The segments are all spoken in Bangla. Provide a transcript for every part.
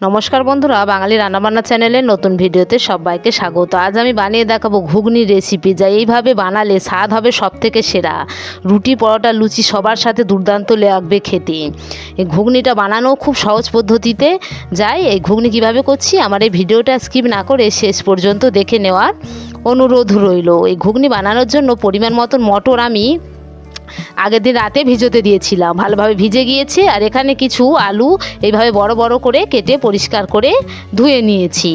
নমস্কার বন্ধুরা, বাঙালি রান্নাবান্না চ্যানেলের নতুন ভিডিওতে সবাইকে স্বাগত। আজ আমি বানিয়ে দেখাবো ঘুগনি রেসিপি যা এইভাবে বানালে স্বাদ হবে সব থেকে সেরা। রুটি, পরোটা, লুচি সবার সাথে দুর্দান্ত লাগবে খেতে। এই ঘুগনিটা বানানো খুব সহজ পদ্ধতিতে যায় এই ঘুগনি কীভাবে করছি আমার এই ভিডিওটা স্কিপ না করে শেষ পর্যন্ত দেখে নেওয়ার অনুরোধ রইল। এই ঘুগনি বানানোর জন্য পরিমাণ মতন মটর আমি আগের দিন রাতে ভিজোতে দিয়েছিলাম। ভালোভাবে ভিজে গিয়েছে আর এখানে কিছু আলু এইভাবে বড় বড় করে কেটে পরিষ্কার করে ধুয়ে নিয়েছি।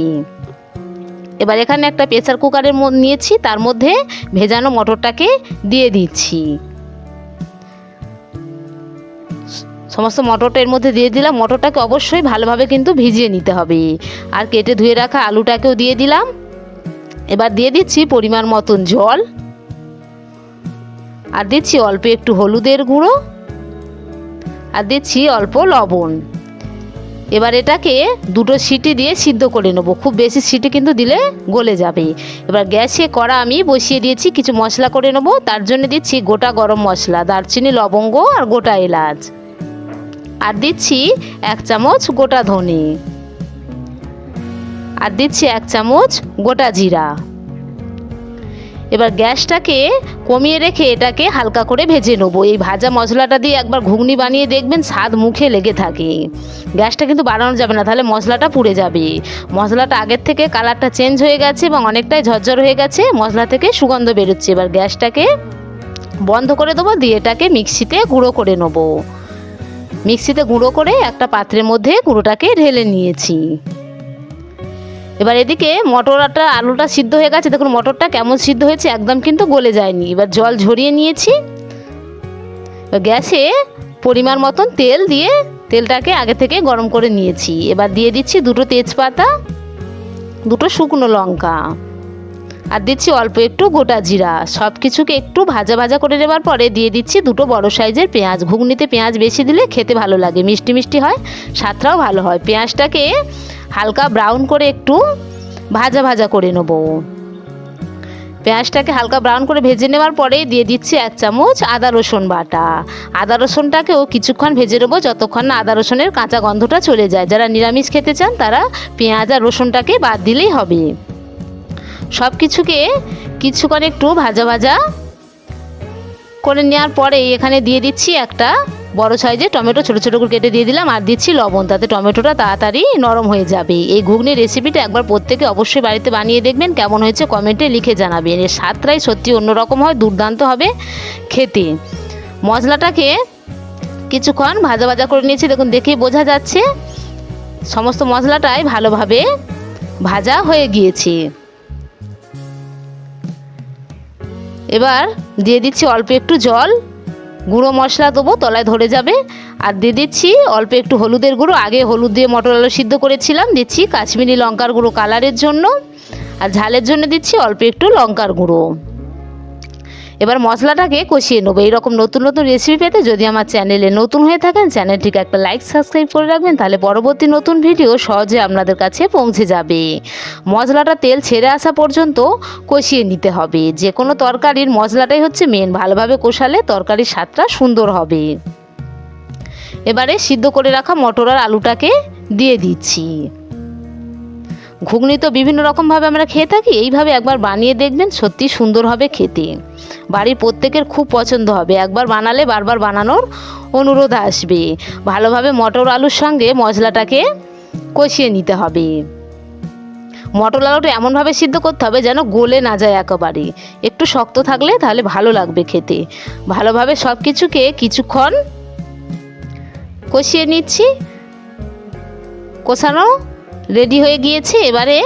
এবার এখানে একটা প্রেসার কুকারের নিয়েছি, তার মধ্যে ভেজানো মটরটাকে দিয়ে দিচ্ছি। সমস্ত মটরটা এর মধ্যে দিয়ে দিলাম। মটরটাকে অবশ্যই ভালোভাবে কিন্তু ভিজিয়ে নিতে হবে। আর কেটে ধুয়ে রাখা আলুটাকেও দিয়ে দিলাম। এবার দিয়ে দিচ্ছি পরিমাণ মতন জল। আর দিচ্ছি অল্প একটু হলুদের গুঁড়ো আর দিচ্ছি অল্প লবণ। এবার এটাকে দুটো সিটি দিয়ে সিদ্ধ করে নেব। খুব বেশি সিটি কিন্তু দিলে গলে যাবে। এবার গ্যাসে কড়া আমি বসিয়ে দিয়েছি, কিছু মশলা করে নেব। তার জন্য দিচ্ছি গোটা গরম মশলা, দারচিনি, লবঙ্গ আর গোটা এলাচ। আর দিচ্ছি এক চামচ গোটা ধনে। আর দিচ্ছি এক চামচ গোটা জিরা। এবার গ্যাসটাকে কমিয়ে রেখে এটাকে হালকা করে ভেজে নেব। এই ভাজা মশলাটা দিয়ে একবার ঘুগনি বানিয়ে দেখবেন স্বাদ মুখে লেগে থাকে। গ্যাসটা কিন্তু বাড়ানো যাবে না, তাহলে মশলাটা পুড়ে যাবে। মশলাটা আগের থেকে কালারটা চেঞ্জ হয়ে গেছে এবং অনেকটাই ঝরঝর হয়ে গেছে, মশলা থেকে সুগন্ধ বেরোচ্ছে। এবার গ্যাসটাকে বন্ধ করে দেবো, দিয়ে এটাকে মিক্সিতে গুঁড়ো করে নেব। মিক্সিতে গুঁড়ো করে একটা পাত্রের মধ্যে গুঁড়োটাকে ঢেলে নিয়েছি। এবার এদিকে মটরটা, আলুটা সিদ্ধ হয়ে গেছে। দেখুন, মটরটা কেমন সিদ্ধ হয়েছে, একদম কিন্তু গলে যায়নি। এবার জল ঝরিয়ে নিয়েছি। গ্যাসে পরিমাণ মতন তেল দিয়ে তেলটাকে আগে থেকে গরম করে নিয়েছি। এবার দিয়ে দিচ্ছি দুটো তেজপাতা, দুটো শুকনো লঙ্কা। আর দিচ্ছি অল্প একটু গোটা জিরা। সব কিছুকে একটু ভাজা ভাজা করে নেবার পরে দিয়ে দিচ্ছি দুটো বড় সাইজের পেঁয়াজ। ঘুগনিতে পেঁয়াজ বেশি দিলে খেতে ভালো লাগে। মিষ্টি মিষ্টি হয়, স্বাদটাও ভালো হয়। পেঁয়াজটাকে হালকা ব্রাউন করে একটু ভাজা ভাজা করে নেব। পেঁয়াজটাকে হালকা ব্রাউন করে ভেজে নেওয়ার পরে দিয়ে দিচ্ছি এক চামচ আদা রসুন বাটা। আদা রসুনটাকেও কিছুক্ষণ ভেজে নেব যতক্ষণ না আদা রসুনের কাঁচা গন্ধটা চলে যায়। যারা নিরামিষ খেতে চান, তারা পেঁয়াজ আর রসুনটাকে বাদ দিলেই হবে। সব কিছুকে কিছুক্ষণ একটু ভাজা ভাজা করে নেওয়ার পরে এখানে দিয়ে দিচ্ছি একটা বড় সাইজে টমেটো ছোটো ছোটো করে কেটে দিয়ে দিলাম আর দিচ্ছি লবণ। তাতে টমেটোটা তাড়াতাড়ি নরম হয়ে যাবে। এই ঘুগনির রেসিপিটা একবার প্রত্যেকে অবশ্যই বাড়িতে বানিয়ে দেখবেন, কেমন হয়েছে কমেন্টে লিখে জানাবেন। এর স্বাদটাই সত্যি অন্যরকম হয়, দুর্দান্ত হবে খেতে। মশলাটাকে কিছুক্ষণ ভাজা ভাজা করে নিয়েছি। দেখুন দেখেই বোঝা যাচ্ছে সমস্ত মশলাটাই ভালোভাবে ভাজা হয়ে গিয়েছে। এবার দিয়ে দিচ্ছি অল্প একটু জল। গুঁড়ো মশলা দেবো, তলায় ধরে যাবে। আর দিয়ে দিচ্ছি অল্প একটু হলুদের গুঁড়ো। আগে হলুদ দিয়ে মটর আলু সিদ্ধ করেছিলাম, দিচ্ছি কাশ্মীরি লঙ্কার গুঁড়ো কালারের জন্য। আর ঝালের জন্য দিচ্ছি অল্প একটু লঙ্কার গুঁড়ো। এবার মশলাটাকে কষিয়ে নেব। এইরকম নতুন নতুন রেসিপি পেতে যদি আমার চ্যানেলে নতুন হয়ে থাকেন, চ্যানেলটিকে একটা লাইক সাবস্ক্রাইব করে রাখবেন, তাহলে পরবর্তী নতুন ভিডিও সহজে আপনাদের কাছে পৌঁছে যাবে। মশলাটা তেল ছেড়ে আসা পর্যন্ত কষিয়ে নিতে হবে। যে কোনো তরকারির মশলাটাই হচ্ছে মেন ভালোভাবে কষালে তরকারির স্বাদটা সুন্দর হবে। এবারে সিদ্ধ করে রাখা মটর আর আলুটাকে দিয়ে দিচ্ছি। ঘুগনি তো বিভিন্ন রকমভাবে আমরা খেয়ে থাকি, এইভাবে একবার বানিয়ে দেখবেন সত্যি সুন্দর হবে খেতে। বাড়ির প্রত্যেকের খুব পছন্দ হবে, একবার বানালে বারবার বানানোর অনুরোধ আসবে। ভালোভাবে মটর আলুর সঙ্গে মশলাটাকে কষিয়ে নিতে হবে। মটর আলুটা এমনভাবে সিদ্ধ করতে হবে যেন গলে না যায় একেবারে। একটু শক্ত থাকলে তাহলে ভালো লাগবে খেতে। ভালোভাবে সব কিছুকে কিছুক্ষণ কষিয়ে নিচ্ছি। কষানো রেডি হয়ে গিয়েছে। এবারে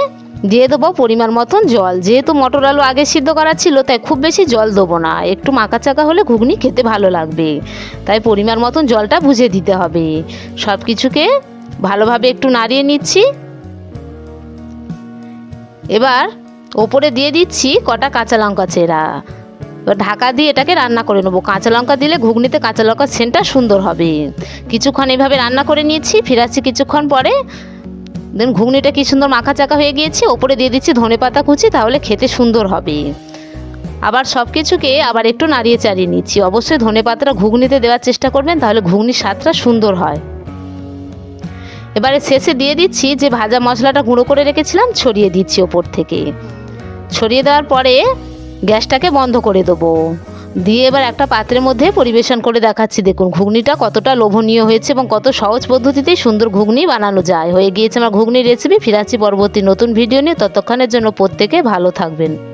দিয়ে দেবো পরিমাণ মতন জল। যেহেতু মটর আলু আগে সিদ্ধ করা ছিল, তাই খুব বেশি জল দেবো না। একটু মাকা চাকা হলে ঘুগনি খেতে ভালো লাগবে। তাই পরিমাণ মতন জলটা বুঝে দিতে হবে। সব কিছুকে ভালোভাবে একটু নাড়িয়ে নিচ্ছি। এবার ওপরে দিয়ে দিচ্ছি কটা কাঁচা লঙ্কা চেরা। এবার ঢাকা দিয়ে এটাকে রান্না করে নেব। কাঁচা লঙ্কা দিলে ঘুগনিতে কাঁচা লঙ্কার সেন্টটা সুন্দর হবে। কিছুক্ষণ এভাবে রান্না করে নিয়েছি ফিরাচ্ছি কিছুক্ষণ পরে। দেন ঘুগনিটা কি সুন্দর মাখা চাকা হয়ে গিয়েছে, ওপরে দিয়ে দিচ্ছি ধনে পাতা কুচি, তাহলে খেতে সুন্দর হবে। আবার সব কিছুকে আবার একটু নাড়িয়ে চাড়িয়ে নিচ্ছি। অবশ্যই ধনে পাতাটা ঘুগনিতে দেওয়ার চেষ্টা করবেন, তাহলে ঘুগনির স্বাদটা সুন্দর হয়। এবারে শেষে দিয়ে দিচ্ছি যে ভাজা মশলাটা গুঁড়ো করে রেখেছিলাম, ছড়িয়ে দিচ্ছি ওপর থেকে। ছড়িয়ে দেওয়ার পরে গ্যাসটাকে বন্ধ করে দেবো। দিয়ে এবার একটা পাত্রের মধ্যে পরিবেশন করে দেখাচ্ছি। দেখুন, ঘুগনিটা কতটা লোভনীয় হয়েছে এবং কত সহজ পদ্ধতিতেই সুন্দর ঘুগনি বানানো যায়। হয়ে গিয়েছে আমার ঘুগনির রেসিপি ফিরাচ্ছি পরবর্তী নতুন ভিডিও নিয়ে। ততক্ষণের জন্য প্রত্যেকে ভালো থাকবেন।